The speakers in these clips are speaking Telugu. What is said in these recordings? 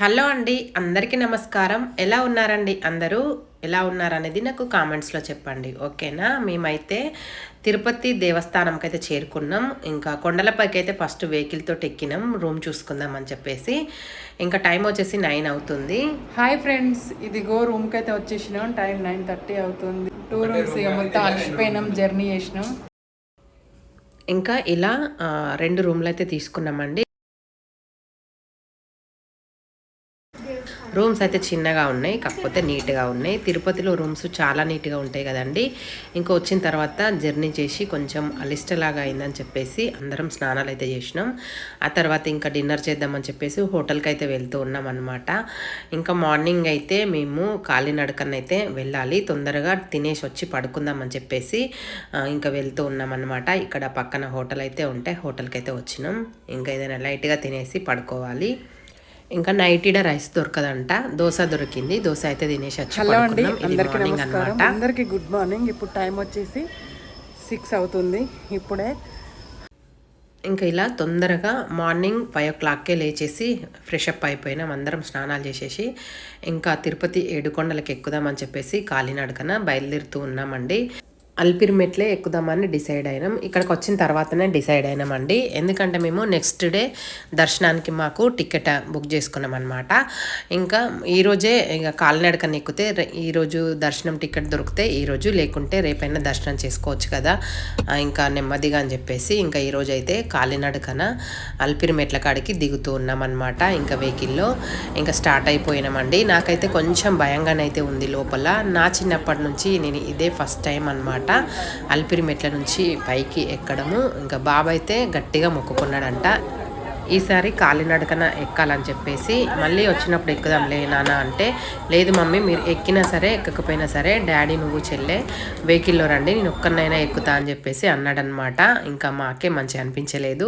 హలో అండి అందరికీ నమస్కారం. ఎలా ఉన్నారండి అందరూ? ఎలా ఉన్నారనేది నాకు కామెంట్స్లో చెప్పండి ఓకేనా? మేమైతే తిరుపతి దేవస్థానంకి అయితే చేరుకున్నాం. ఇంకా కొండలపైకి అయితే ఫస్ట్ వెహికల్తో ఎక్కినాం రూమ్ చూసుకుందాం అని చెప్పేసి. ఇంకా టైం వచ్చేసి నైన్ అవుతుంది. హాయ్ ఫ్రెండ్స్ ఇదిగో రూమ్కి అయితే వచ్చేసినాం. టైం నైన్ థర్టీ అవుతుంది. టూ రూమ్స్ ఇక మొత్తం అలసిపోయినాం జర్నీ చేసినాం. ఇంకా ఇలా రెండు రూమ్లు అయితే తీసుకున్నామండి. రూమ్స్ అయితే చిన్నగా ఉన్నాయి కాకపోతే నీట్గా ఉన్నాయి. తిరుపతిలో రూమ్స్ చాలా నీట్గా ఉంటాయి కదండి. ఇంకా వచ్చిన తర్వాత జర్నీ చేసి కొంచెం అలిష్టలాగా అయిందని చెప్పేసి అందరం స్నానాలు అయితే చేసినాం. ఆ తర్వాత ఇంకా డిన్నర్ చేద్దామని చెప్పేసి హోటల్కి అయితే వెళ్తూ ఉన్నాం అనమాట ఇంకా మార్నింగ్ అయితే మేము కాలినడకనైతే వెళ్ళాలి. తొందరగా తినేసి వచ్చి పడుకుందామని చెప్పేసి ఇంకా వెళ్తూ ఉన్నాం అనమాట ఇక్కడ పక్కన హోటల్ అయితే ఉంటే హోటల్కి అయితే వచ్చినాం. ఇంకా ఏదైనా లైట్గా తినేసి పడుకోవాలి. ఇంకా నైట్ ఈడ రైస్ దొరకదంట. దోశ దొరికింది. దోశ అయితే తినేసి హలో అండి అందరికీ నమస్కారం. అందరికీ గుడ్ మార్నింగ్ ఇప్పుడు టైం వచ్చేసి సిక్స్ అవుతుంది. ఇప్పుడే ఇంకా ఇలా తొందరగా మార్నింగ్ ఫైవ్ ఓ క్లాక్కే లేచేసి ఫ్రెష్ అప్ అయిపోయినాం. అందరం స్నానాలు చేసేసి ఇంకా తిరుపతి ఏడుకొండలకి ఎక్కుదామని చెప్పేసి కాలినడకన బయలుదేరుతూ ఉన్నామండి. అల్పిరి మెట్లే ఎక్కుదామని డిసైడ్ అయినాం. ఇక్కడికి వచ్చిన తర్వాతనే డిసైడ్ అయినామండి. ఎందుకంటే మేము నెక్స్ట్ డే దర్శనానికి మాకు టికెట్ బుక్ చేసుకున్నాం అనమాట ఇంకా ఈరోజే ఇక కాలినడకని ఎక్కితే ఈరోజు దర్శనం టికెట్ దొరికితే ఈరోజు లేకుంటే రేపైనా దర్శనం చేసుకోవచ్చు కదా. ఇంకా నెమ్మదిగా అని చెప్పేసి ఇంకా ఈరోజు అయితే కాలినడకన అల్పిరి మెట్ల కాడికి దిగుతూ ఉన్నామన్నమాట ఇంకా వెహికల్లో. ఇంకా స్టార్ట్ అయిపోయినామండి. నాకైతే కొంచెం భయంగానైతే ఉంది లోపల. నా చిన్నప్పటి నుంచి నేను ఇదే ఫస్ట్ టైం అనమాట అల్పిరిమెట్ల నుంచి పైకి ఎక్కడము. ఇంకా బాబు అయితే గట్టిగా మొక్కుకున్నాడంట. ఈసారి కాలినడకన ఎక్కాలని చెప్పేసి మళ్ళీ వచ్చినప్పుడు ఎక్కుదాంలే నాన్న అంటే లేదు మమ్మీ మీరు ఎక్కినా సరే ఎక్కకపోయినా సరే డాడీ నువ్వు చెల్లె వెహికల్లో రండి నేను ఒక్కనైనా ఎక్కుతా అని చెప్పేసి అన్నాడనమాట ఇంకా మాకే మంచి అనిపించలేదు.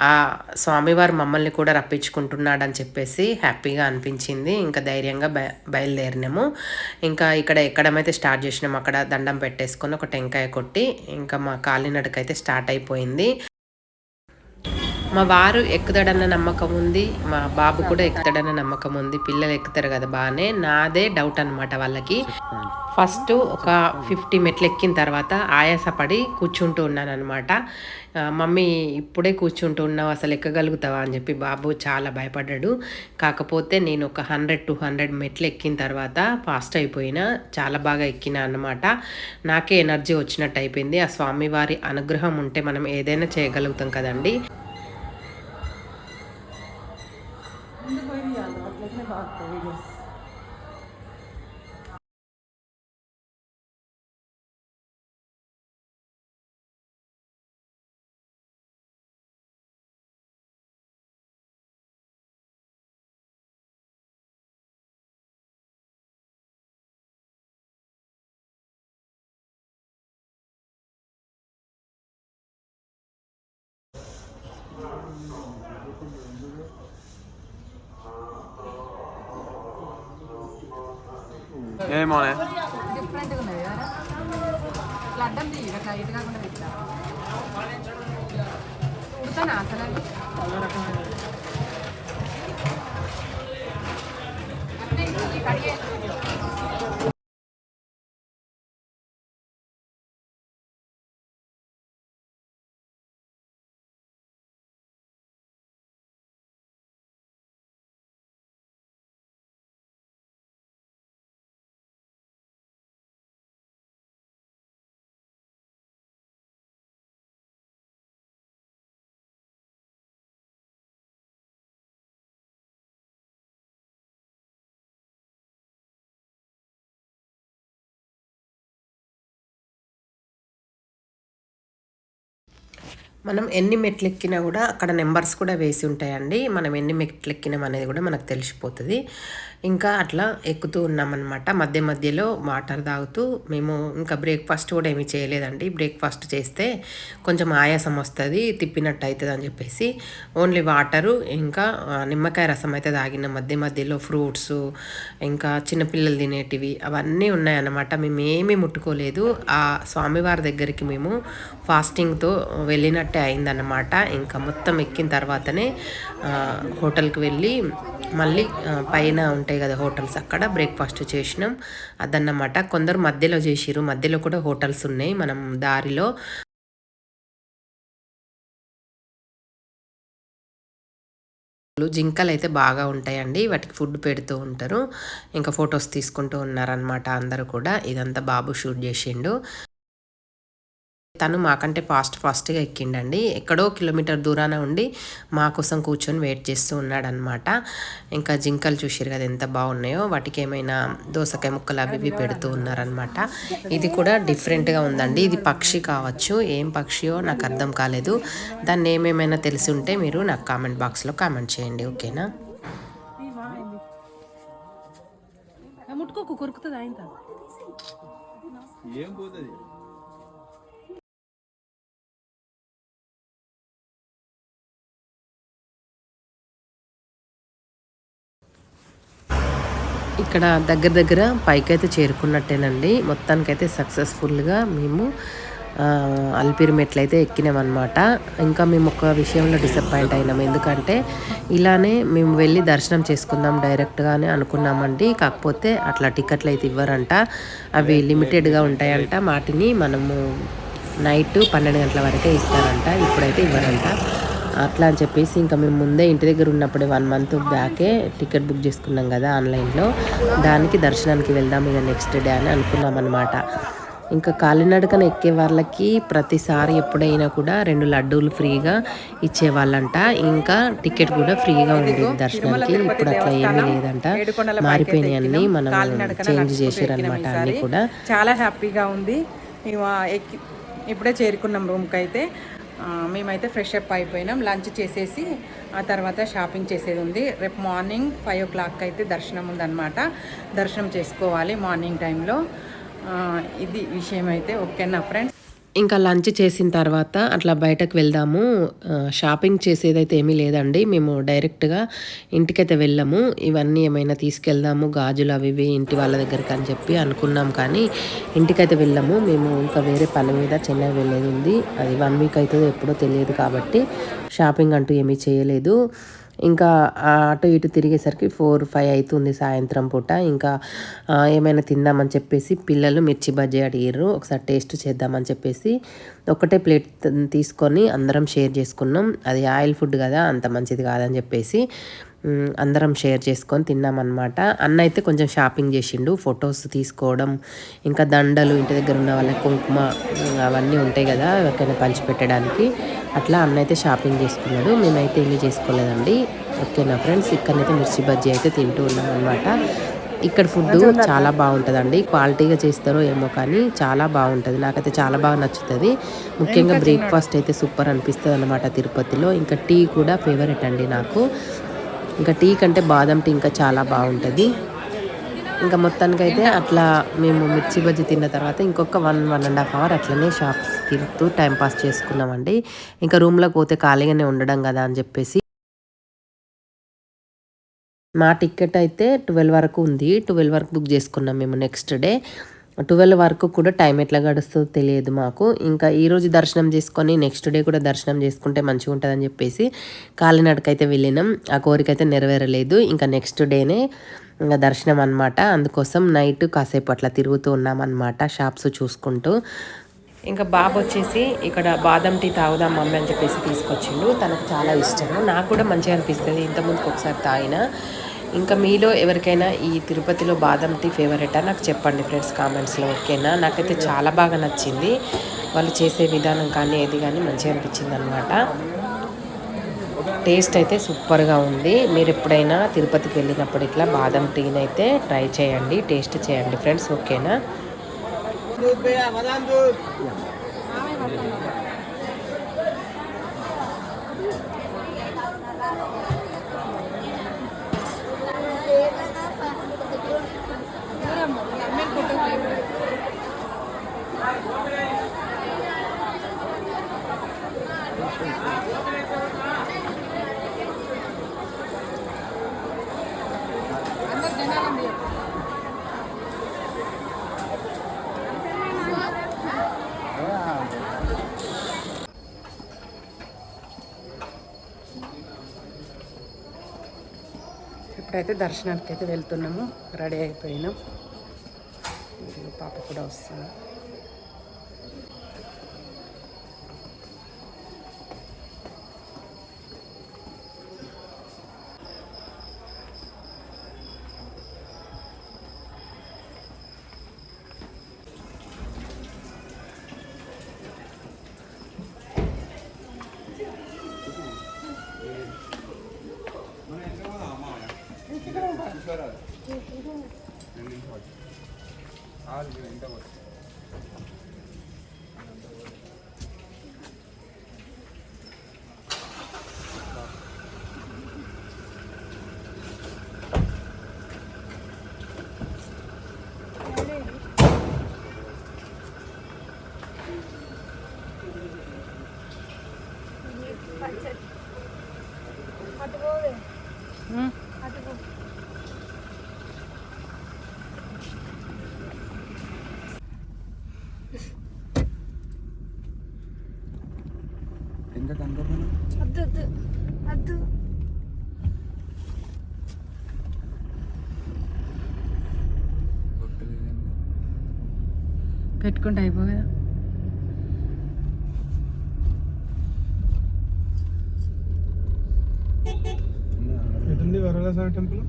ఆ స్వామివారు మమ్మల్ని కూడా రప్పించుకుంటున్నాడని చెప్పేసి హ్యాపీగా అనిపించింది. ఇంకా ధైర్యంగా బయ బయలుదేరినాము. ఇంకా ఇక్కడ ఎక్కడమైతే స్టార్ట్ చేసినాము అక్కడ దండం పెట్టేసుకొని ఒక టెంకాయ కొట్టి ఇంకా మా కాలినడకైతే స్టార్ట్ అయిపోయింది. మా వారు ఎక్కుతాడన్న నమ్మకం ఉంది మా బాబు కూడా ఎక్కుతాడన్న నమ్మకం ఉంది పిల్లలు ఎక్కుతారు కదా బాగానే నాదే డౌట్ అనమాట వాళ్ళకి. ఫస్ట్ ఒక ఫిఫ్టీ మెట్లు ఎక్కిన తర్వాత ఆయాసపడి కూర్చుంటూ ఉన్నాను అనమాట మమ్మీ ఇప్పుడే కూర్చుంటూ ఉన్నావు అసలు ఎక్కగలుగుతావా? అని చెప్పి బాబు చాలా భయపడ్డాడు. కాకపోతే నేను ఒక హండ్రెడ్ టూ హండ్రెడ్ మెట్లు ఎక్కిన తర్వాత ఫాస్ట్ అయిపోయినా చాలా బాగా ఎక్కిన అన్నమాట. నాకే ఎనర్జీ వచ్చినట్టు అయిపోయింది. ఆ స్వామివారి అనుగ్రహం ఉంటే మనం ఏదైనా చేయగలుగుతాం కదండి. ఏమోనే డిఫరెంట్గా ఉన్నది కదా ఇట్లా అడ్డం తీయి అట్లా ఇటు కాకుండా పెట్టా ఉడతానా అసలు అట్లే ఇది కడిగే మనం ఎన్ని మెట్లు ఎక్కినా కూడా అక్కడ నెంబర్స్ కూడా వేసి ఉంటాయండి. మనం ఎన్ని మెట్లు ఎక్కినాం అనేది కూడా మనకు తెలిసిపోతుంది. ఇంకా అట్లా ఎక్కుతూ ఉన్నామన్నమాట. మధ్య మధ్యలో వాటర్ తాగుతూ మేము ఇంకా బ్రేక్ఫాస్ట్ కూడా ఏమీ చేయలేదండి. బ్రేక్ఫాస్ట్ చేస్తే కొంచెం ఆయాసం వస్తుంది తిప్పినట్టు అవుతుంది అని చెప్పేసి. ఓన్లీ వాటరు ఇంకా నిమ్మకాయ రసం అయితే తాగిన. మధ్య మధ్యలో ఫ్రూట్స్ ఇంకా చిన్నపిల్లలు తినేటివి అవన్నీ ఉన్నాయన్నమాట. మేము ఏమీ ముట్టుకోలేదు. ఆ స్వామివారి దగ్గరికి మేము ఫాస్టింగ్తో వెళ్ళినట్టు ఒకటే అయిందన్నమాట. ఇంకా మొత్తం ఎక్కిన తర్వాతనే హోటల్కి వెళ్ళి మళ్ళీ పైన ఉంటాయి కదా హోటల్స్ అక్కడ బ్రేక్ఫాస్ట్ చేసినాం. అదన్నమాట. కొందరు మధ్యలో చేసిరు మధ్యలో కూడా హోటల్స్ ఉన్నాయి. మనం దారిలో జింకలు అయితే బాగా ఉంటాయండి. వాటికి ఫుడ్ పెడుతూ ఉంటారు. ఇంకా ఫొటోస్ తీసుకుంటూ ఉన్నారనమాట అందరూ కూడా. ఇదంతా బాబు షూట్ చేసిండు. తను మాకంటే ఫాస్ట్ ఫాస్ట్గా ఎక్కిండండి. ఎక్కడో కిలోమీటర్ దూరాన ఉండి మా కోసం కూర్చొని వెయిట్ చేస్తూ ఉన్నాడనమాట ఇంకా జింకలు చూసారు కదా ఎంత బాగున్నాయో. వాటికి ఏమైనా దోసకాయ ముక్కలు అవి ఇవి పెడుతూ ఉన్నారనమాట ఇది కూడా డిఫరెంట్గా ఉందండి. ఇది పక్షి కావచ్చు. ఏం పక్షియో నాకు అర్థం కాలేదు. దాన్ని ఏమేమైనా తెలిసి ఉంటే మీరు నాకు కామెంట్ బాక్స్లో కామెంట్ చేయండి. ఓకేనా? ముట్టుకోకు కొరుకుతుంది ఆయన ఏం పోతుంది? ఇక్కడ దగ్గర దగ్గర పైకైతే చేరుకున్నట్టేనండి. మొత్తానికైతే సక్సెస్ఫుల్గా మేము అల్పిరి మెట్లు అయితే ఎక్కినామన్నమాట. ఇంకా మేము ఒక విషయంలో డిసప్పాయింట్ అయినాం. ఎందుకంటే ఇలానే మేము వెళ్ళి దర్శనం చేసుకుందాం డైరెక్ట్గానే అనుకున్నామండి. కాకపోతే అట్లా టికెట్లు అయితే ఇవ్వరంట. అవి లిమిటెడ్గా ఉంటాయంట. వాటిని మనము నైట్ పన్నెండు గంటల వరకే ఇస్తారంట. ఇప్పుడైతే ఇవ్వరంట. అట్లా అని చెప్పేసి ఇంకా మేము ముందే ఇంటి దగ్గర ఉన్నప్పుడే వన్ మంత్ బ్యాకే టికెట్ బుక్ చేసుకున్నాం కదా ఆన్లైన్లో. దానికి దర్శనానికి వెళ్దాం ఇక నెక్స్ట్ డే అని అనుకున్నాం అనమాట ఇంకా కాలినడకన ఎక్కే వాళ్ళకి ప్రతిసారి ఎప్పుడైనా కూడా రెండు లడ్డూలు ఫ్రీగా ఇచ్చేవాళ్ళంట. ఇంకా టికెట్ కూడా ఫ్రీగా ఉండేది దర్శనానికి. ఇప్పుడు అట్లా ఏమీ లేదంట. మారిపోయినాయి అన్ని. మనం చేంజ్ చేసారనమాట అన్ని కూడా. చాలా హ్యాపీగా ఉంది. మేము ఎక్కి ఇప్పుడే చేరుకున్నాం రూమ్కి అయితే. మేమైతే ఫ్రెష్ అప్ అయిపోయినాం. లంచ్ చేసేసి ఆ తర్వాత షాపింగ్ చేసేది ఉంది. రేపు మార్నింగ్ ఫైవ్ ఓ క్లాక్ అయితే దర్శనం ఉందన్నమాట. దర్శనం చేసుకోవాలి మార్నింగ్ టైంలో. ఇది విషయం అయితే ఓకేనా ఫ్రెండ్స్? ఇంకా లంచ్ చేసిన తర్వాత అట్లా బయటకు వెళ్దాము. షాపింగ్ చేసేదైతే ఏమీ లేదండి. మేము డైరెక్ట్గా ఇంటికైతే వెళ్ళాము. ఇవన్నీ ఏమైనా తీసుకెళ్దాము గాజులు అవి ఇవి ఇంటి వాళ్ళ దగ్గరికి అని చెప్పి అనుకున్నాం. కానీ ఇంటికైతే వెళ్ళాము. మేము ఇంకా వేరే పని మీద చెన్నై వెళ్ళేది ఉంది. అది వన్ వీక్ అవుతుందో ఎప్పుడో తెలియదు కాబట్టి షాపింగ్ అంటూ ఏమీ చేయలేదు. ఇంకా అటు ఇటు తిరిగేసరికి ఫోర్ ఫైవ్ అవుతుంది సాయంత్రం పూట. ఇంకా ఏమైనా తిందామని చెప్పేసి పిల్లలు మిర్చి బజ్జీ అడిగారు ఒకసారి టేస్ట్ చేద్దామని చెప్పేసి ఒకటే ప్లేట్ తీసుకొని అందరం షేర్ చేసుకున్నాం. అది ఆయిల్ ఫుడ్ కదా అంత మంచిది కాదని చెప్పేసి అందరం షేర్ చేసుకొని తిన్నామన్నమాట. అన్న అయితే కొంచెం షాపింగ్ చేసిండు ఫొటోస్ తీసుకోవడం ఇంకా దండలు ఇంటి దగ్గర ఉన్న వాళ్ళకి కుంకుమ అవన్నీ ఉంటాయి కదా ఎవరికైనా పంచిపెట్టడానికి. అట్లా అన్న అయితే షాపింగ్ చేసుకున్నాడు. మేమైతే ఏమీ చేసుకోలేదండి. ఓకేనా ఫ్రెండ్స్ ఇక్కడనైతే మిర్చి బజ్జీ అయితే తింటూ ఉన్నాం అనమాట ఇక్కడ ఫుడ్ చాలా బాగుంటుందండి. క్వాలిటీగా చేస్తారో ఏమో కానీ చాలా బాగుంటుంది. నాకైతే చాలా బాగా నచ్చుతుంది. ముఖ్యంగా బ్రేక్ఫాస్ట్ అయితే సూపర్ అనిపిస్తుంది అనమాట తిరుపతిలో. ఇంకా టీ కూడా ఫేవరెట్ అండి నాకు. ఇంకా టీ కంటే బాదం టీ ఇంకా చాలా బాగుంటుంది. ఇంకా మొత్తానికైతే అట్లా మేము మిర్చి బజ్జీ తిన్న తర్వాత ఇంకొక one one and half hour అట్లనే షాప్స్ తిరుగుతూ టైంపాస్ చేసుకున్నామండి. ఇంకా రూమ్లోకి పోతే ఖాళీగానే ఉండడం కదా అని చెప్పేసి. మా టికెట్ అయితే ట్వెల్వ్ వరకు ఉంది. ట్వెల్వ్ వరకు బుక్ చేసుకున్నాం మేము నెక్స్ట్ డే. ట్వెల్వ్ వరకు కూడా టైం ఎట్లా గడుస్తుందో తెలియదు మాకు. ఇంకా ఈరోజు దర్శనం చేసుకొని నెక్స్ట్ డే కూడా దర్శనం చేసుకుంటే మంచిగా ఉంటుందని చెప్పేసి కాలినడకైతే వెళ్ళినాం. ఆ కోరిక అయితే నెరవేరలేదు. ఇంకా నెక్స్ట్ డేనే ఇంకా దర్శనం అనమాట అందుకోసం నైట్ కాసేపు అట్లా తిరుగుతూ ఉన్నాం అనమాట షాప్స్ చూసుకుంటూ. ఇంకా బాబు వచ్చేసి ఇక్కడ బాదం టీ తాగుదాం మమ్మీ అని చెప్పేసి తీసుకొచ్చిండు. తనకు చాలా ఇష్టము. నాకు కూడా మంచిగా అనిపిస్తుంది. ఇంతకుముందుకు ఒకసారి తాగిన. ఇంకా మీలో ఎవరికైనా ఈ తిరుపతిలో బాదం టీ ఫేవరెటా? నాకు చెప్పండి ఫ్రెండ్స్ కామెంట్స్లో ఓకేనా? నాకైతే చాలా బాగా నచ్చింది. వాళ్ళు చేసే విధానం కానీ ఏది కానీ మంచిగా అనిపించింది అనమాట టేస్ట్ అయితే సూపర్గా ఉంది. మీరు ఎప్పుడైనా తిరుపతికి వెళ్ళినప్పుడు ఇట్లా బాదం టీని అయితే ట్రై చేయండి టేస్ట్ చేయండి ఫ్రెండ్స్ ఓకేనా? ఇప్పుడైతే దర్శనానికి అయితే వెళ్తున్నాము. రెడీ అయిపోయినాం. పాప కూడా వస్తుంది. పెట్టుకుంటే అయిపో కదా. ఎటుంది వరలసాగర్ టెంపుల్?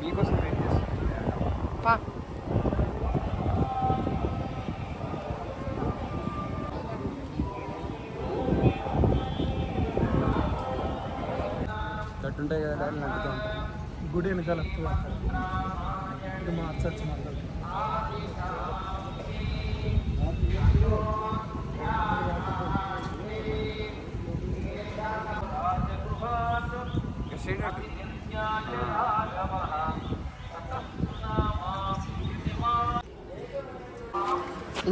మీకోసం వెయిట్ చేస్తాను పా. కట్టుంటాయి కదా దారి నడుపుతూ గుడి వెనకాల ఇది మార్చచ్చు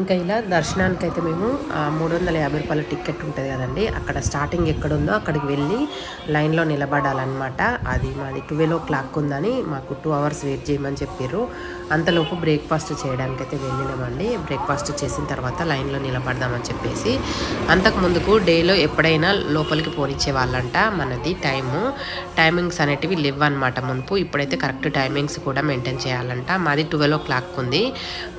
ఇంకా ఇలా దర్శనానికి అయితే మేము మూడు వందల యాభై రూపాయల టికెట్ ఉంటుంది కదండి. అక్కడ స్టార్టింగ్ ఎక్కడుందో అక్కడికి వెళ్ళి లైన్లో నిలబడాలన్నమాట. అది మాది ట్వెల్వ్ ఓ క్లాక్ ఉందని మాకు టూ అవర్స్ వెయిట్ చేయమని చెప్పారు అంతలోపు బ్రేక్ఫాస్ట్ చేయడానికి అయితే వెళ్ళినామండి. బ్రేక్ఫాస్ట్ చేసిన తర్వాత లైన్లో నిలబడదామని చెప్పేసి అంతకు ముందుకు డేలో ఎప్పుడైనా లోపలికి పోనిచ్చే వాళ్ళంట మనది టైము. టైమింగ్స్ అనేటివి లేవు అనమాట మునుపు. ఇప్పుడైతే కరెక్ట్ టైమింగ్స్ కూడా మెయింటైన్ చేయాలంట. మాది ట్వెల్వ్ ఓ క్లాక్ ఉంది.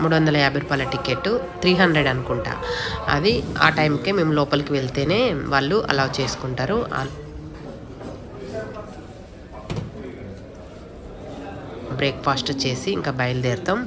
మూడు వందల యాభై రూపాయల టికెట్ త్రీ హండ్రెడ్ అనుకుంటా. అది ఆ టైంకే మేము లోపలికి వెళ్తేనే వాళ్ళు అలౌ చేసుకుంటారు. బ్రేక్ఫాస్ట్ చేసి ఇంకా బయలుదేరుతాం.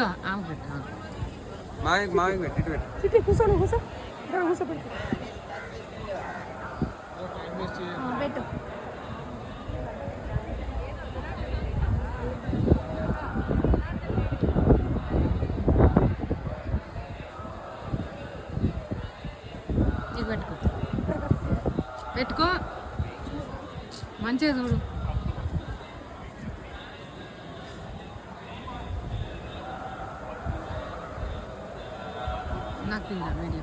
ఇగో ఆమె పెట్టు ఆమె. మావికి మావికి పెట్టి ఇటు పెట్టు. చిట్టి కూర్చోను కూర్చో ఇక్కడ కూర్చో పెట్టు. పెట్టు పెట్టుకో. పెట్టుకో. మంచిగా చూడు. natin na medyo.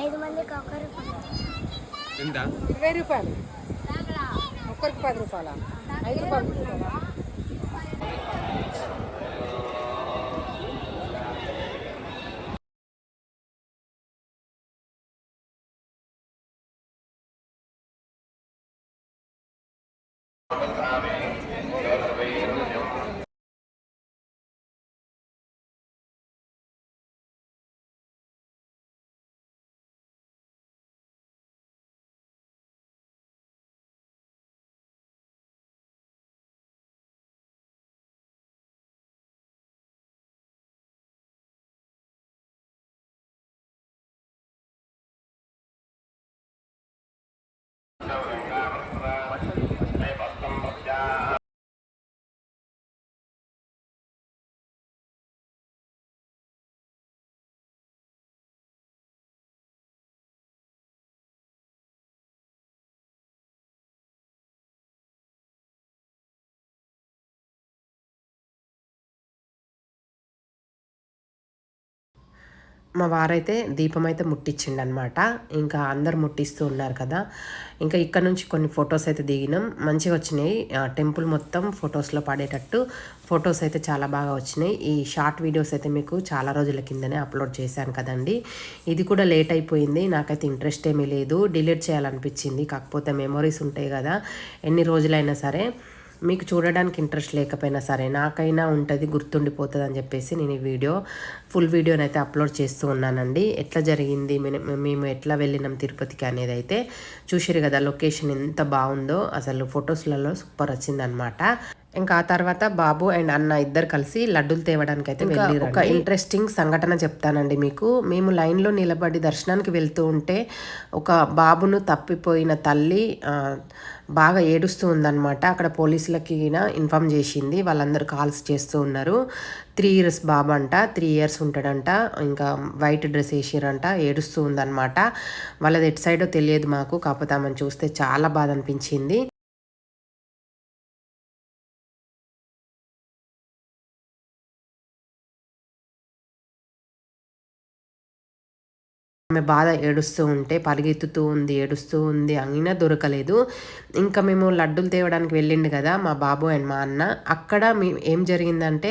ఐదు మందికి ఒక్క రూపాయలు ఎంత ఇరవై రూపాయలు ఒక్కరికి పది రూపాయల ఐదు రూపాయలు మా వారైతే దీపం అయితే ముట్టించిండు అనమాట ఇంకా అందరు ముట్టిస్తూ ఉన్నారు కదా. ఇంకా ఇక్కడ నుంచి కొన్ని ఫొటోస్ అయితే దిగినాం. మంచిగా వచ్చినాయి. టెంపుల్ మొత్తం ఫొటోస్లో పడేటట్టు ఫొటోస్ అయితే చాలా బాగా వచ్చినాయి. ఈ షార్ట్ వీడియోస్ అయితే మీకు చాలా రోజుల కిందనే అప్లోడ్ చేశాను కదండి. ఇది కూడా లేట్ అయిపోయింది. నాకైతే ఇంట్రెస్ట్ ఏమీ లేదు. డిలీట్ చేయాలనిపించింది. కాకపోతే మెమొరీస్ ఉంటాయి కదా. ఎన్ని రోజులైనా సరే మీకు చూడడానికి ఇంట్రెస్ట్ లేకపోయినా సరే నాకైనా ఉంటుంది గుర్తుండిపోతుంది అని చెప్పేసి నేను ఈ వీడియో ఫుల్ వీడియోని అయితే అప్లోడ్ చేస్తూ ఉన్నానండి. ఎట్లా జరిగింది మేము మేము ఎట్లా వెళ్ళినాం తిరుపతికి అనేది అయితే చూసారు కదా లొకేషన్ ఎంత బాగుందో అసలు ఫొటోస్లలో సూపర్ వచ్చిందనమాట ఇంకా ఆ తర్వాత బాబు అండ్ అన్న ఇద్దరు కలిసి లడ్డూలు తేవడానికి అయితే ఒక ఇంట్రెస్టింగ్ సంఘటన చెప్తానండి మీకు. మేము లైన్లో నిలబడి దర్శనానికి వెళ్తూ ఉంటే ఒక బాబును తప్పిపోయిన తల్లి బాగా ఏడుస్తూ ఉందన్నమాట. అక్కడ పోలీసులకి ఇన్ఫామ్ చేసింది. వాళ్ళందరూ కాల్స్ చేస్తూ ఉన్నారు. త్రీ ఇయర్స్ బాబు అంట త్రీ ఇయర్స్ ఉంటాడంట ఇంకా వైట్ డ్రెస్ వేసిరంట ఏడుస్తూ ఉందన్నమాట. వాళ్ళది ఎటు సైడో తెలియదు మాకు కాకపోతే ఆమెను చూస్తే చాలా బాధ అనిపించింది. ఆమె బాధ ఏడుస్తూ ఉంటే పరిగెత్తుతూ ఉంది ఏడుస్తూ ఉంది అయినా దొరకలేదు. ఇంకా మేము లడ్డూలు తేవడానికి వెళ్ళిండు కదా మా బాబు అండ్ మా అన్న. అక్కడ మీ ఏం జరిగిందంటే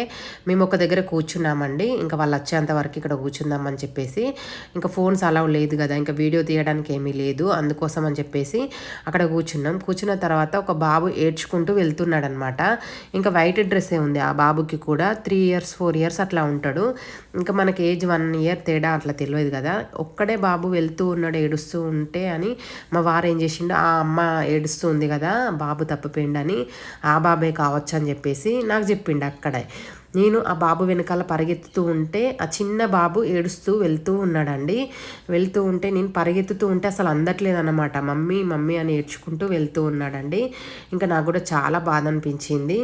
మేము ఒక దగ్గర కూర్చున్నామండి. ఇంకా వాళ్ళు వచ్చేంత వరకు ఇక్కడ కూర్చుందామని చెప్పేసి ఇంకా ఫోన్స్ అలా లేదు కదా ఇంకా వీడియో తీయడానికి ఏమీ లేదు అందుకోసం అని చెప్పేసి అక్కడ కూర్చున్నాం. కూర్చున్న తర్వాత ఒక బాబు ఏడ్చుకుంటూ వెళ్తున్నాడు అనమాట ఇంకా వైట్ డ్రెస్సే ఉంది ఆ బాబుకి కూడా. త్రీ ఇయర్స్ ఫోర్ ఇయర్స్ అట్లా ఉంటాడు. ఇంకా మనకి ఏజ్ వన్ ఇయర్ తేడా అట్లా తెలియదు కదా. ఒక్క ఒక్కడే బాబు వెళ్తూ ఉన్నాడు ఏడుస్తూ ఉంటే అని మా వారు ఏం చేసిండు ఆ అమ్మ ఏడుస్తూ ఉంది కదా బాబు తప్పిపోయిండని ఆ బాబే కావచ్చు అని చెప్పేసి నాకు చెప్పిండు అక్కడే. నేను ఆ బాబు వెనకాల పరిగెత్తుతూ ఉంటే ఆ చిన్న బాబు ఏడుస్తూ వెళ్తూ ఉన్నాడండి. వెళ్తూ ఉంటే నేను పరిగెత్తుతూ ఉంటే అసలు అందట్లేదు అనమాట మమ్మీ మమ్మీ అని ఏడ్చుకుంటూ వెళ్తూ ఉన్నాడండి. ఇంకా నాకు కూడా చాలా బాధ అనిపించింది.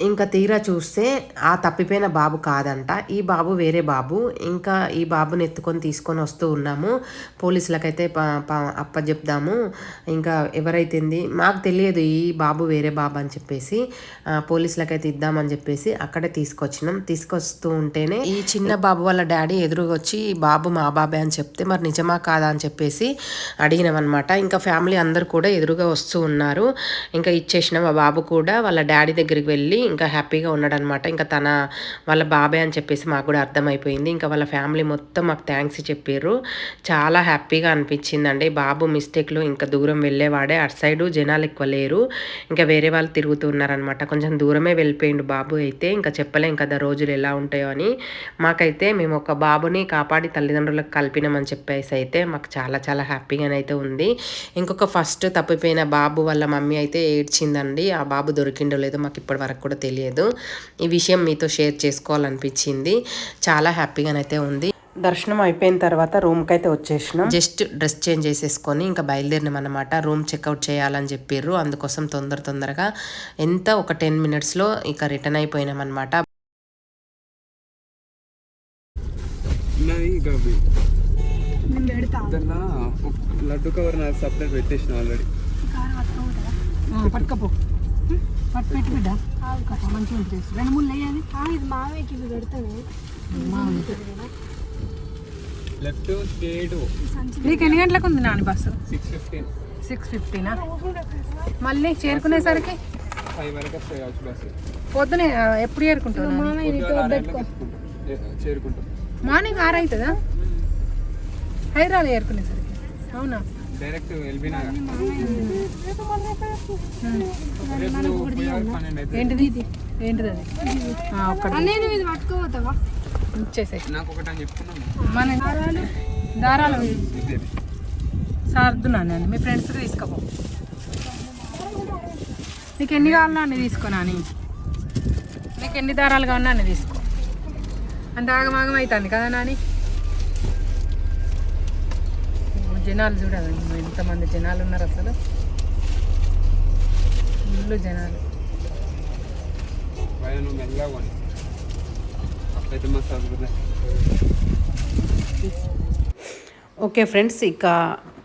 ఇంకా తీరా చూస్తే ఆ తప్పిపోయిన బాబు కాదంట. ఈ బాబు వేరే బాబు. ఇంకా ఈ బాబుని ఎత్తుకొని తీసుకొని వస్తూ ఉన్నాము. పోలీసులకైతే ప- ప- అప్పచెప్దాము ఇంకా ఎవరైతేంది మాకు తెలియదు ఈ బాబు వేరే బాబు అని చెప్పేసి. పోలీసులకైతే ఇద్దామని చెప్పేసి అక్కడే తీసుకొచ్చినాం. తీసుకొస్తూ ఉంటేనే ఈ చిన్న బాబు వాళ్ళ డాడీ ఎదురుగా వచ్చి ఈ బాబు మా బాబే అని చెప్తే మరి నిజమా కాదా? అని చెప్పేసి అడిగినాం అనమాట ఇంకా ఫ్యామిలీ అందరు కూడా ఎదురుగా వస్తూ ఉన్నారు. ఇంకా ఇచ్చేసిన మా బాబు కూడా. వాళ్ళ డాడీ దగ్గరికి వెళ్ళి ఇంకా హ్యాపీగా ఉన్నాడనమాట. ఇంకా తన వాళ్ళ బాబాయ్ అని చెప్పేసి మాకు కూడా అర్థమైపోయింది. ఇంకా వాళ్ళ ఫ్యామిలీ మొత్తం మాకు థ్యాంక్స్ చెప్పారు. చాలా హ్యాపీగా అనిపించిందండి. బాబు మిస్టేక్లో ఇంకా దూరం వెళ్ళేవాడే. అటు సైడు జనాలు ఎక్కువ లేరు. ఇంకా వేరే వాళ్ళు తిరుగుతూ ఉన్నారనమాట. కొంచెం దూరమే వెళ్ళిపోయిండు బాబు అయితే. ఇంకా చెప్పలేం కదా రోజులు ఎలా ఉంటాయో అని. మాకైతే మేము ఒక బాబుని కాపాడి తల్లిదండ్రులకు కలిపినామని చెప్పేసి అయితే మాకు చాలా చాలా హ్యాపీగానైతే ఉంది. ఇంకొక ఫస్ట్ తప్పిపోయిన బాబు వాళ్ళ మమ్మీ అయితే ఏడ్చిందండి. ఆ బాబు దొరికిండో లేదో మాకు ఇప్పటి వరకు కూడా తెలియదు. ఈ విషయం మీతో షేర్ చేసుకోవాలనిపించింది. చాలా హ్యాపీగానైతే ఉంది. దర్శనం అయిపోయిన తర్వాత రూమ్కి అయితే వచ్చేసినాం. జస్ట్ డ్రెస్ చేంజ్ చేసేసుకొని ఇంకా బయలుదేరినాం అనమాట రూమ్ చెక్అవుట్ చేయాలని చెప్పిర్రు. అందుకోసం తొందర తొందరగా ఎంత ఒక టెన్ మినిట్స్లో ఇక రిటర్న్ అయిపోయినాం అనమాట లడ్డు కవర్ నాకు సపరేట్ పెట్టేసిన ఆల్రెడీ. పట్టుకపో. పట్టు పెట్టు బిడ్డ. మంచిగా ఉంటుంది రెండు మూడు వేయాలి ఇది మావేకి ఇవి పెడతాను. లెఫ్ట్ స్ట్రేట్ నీకు ఎన్ని గంటలకు ఉంది Nani bus? Six fifteen. Six ఫిఫ్టీనా? మళ్ళీ చేరుకునేసరికి? ఫైవ్ వరకు బస్సు. పొద్దునే ఎప్పుడు చేరుకుంటాం. మార్నింగ్ ఆరు అవుతుందా హైదరాబాద్ చేరుకునేసరికి. అవునా? Direct LB Nagar. ఏంటిది అది? పట్టుకోపోతావా నాకు ఒకటి అని మన దారాలు. సర్దున్నాను నేను మీ ఫ్రెండ్స్కి తీసుకోపో. నీకు ఎన్ని కావాలో అన్ని తీసుకో నాని. నీకు ఎన్ని దారాలు కావాలో అన్ని తీసుకో. అంత ఆగమాగం అవుతుంది కదా నాని? జనాలు చూడాలి. ఎంతమంది జనాలు ఉన్నారు అసలు. ఫుల్ జనాలు. ఓకే ఫ్రెండ్స్ ఇక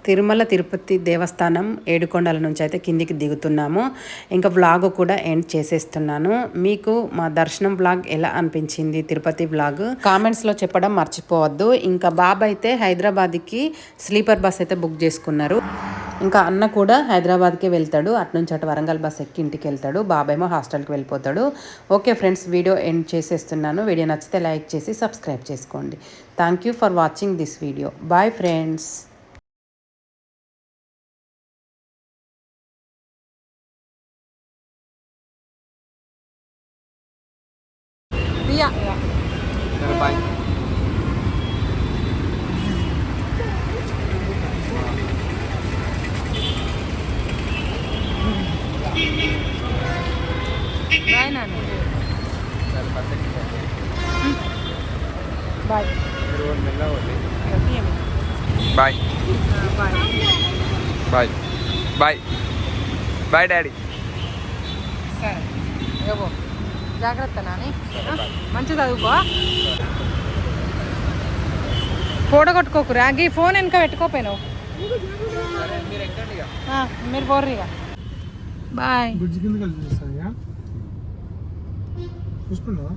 తిరుమల తిరుపతి దేవస్థానం ఏడుకొండల నుంచి అయితే కిందికి దిగుతున్నాము. ఇంకా వ్లాగ్ కూడా ఎండ్ చేసేస్తున్నాను. మీకు మా దర్శనం వ్లాగ్ ఎలా అనిపించింది తిరుపతి వ్లాగ్ కామెంట్స్లో చెప్పడం మర్చిపోవద్దు. ఇంకా బాబు అయితే హైదరాబాద్కి స్లీపర్ బస్ అయితే బుక్ చేసుకున్నారు. ఇంకా అన్న కూడా హైదరాబాద్కే వెళ్తాడు. అటు నుంచి అటు వరంగల్ బస్ ఎక్కి ఇంటికి వెళ్తాడు. బాబాయేమో హాస్టల్కి వెళ్ళిపోతాడు. ఓకే ఫ్రెండ్స్ వీడియో ఎండ్ చేసేస్తున్నాను. వీడియో నచ్చితే లైక్ చేసి సబ్స్క్రైబ్ చేసుకోండి. Thank you for watching this video bye friends Riya సరే బాయ్ బాయ్ నాని సరే పర్ఫెక్ట్ బాయ్ మీరు కూడా మెల్లగా పోనీ బాయ్ బాయ్ బాయ్ జాగ్రత్త నాని. మంచి చదువుకో. పూడగొట్టుకోకు రాగి ఫోన్ వెనక పెట్టుకోపోయినావు మీరు పోర్రు ఇక. బాయ్. చూసుకున్నావా?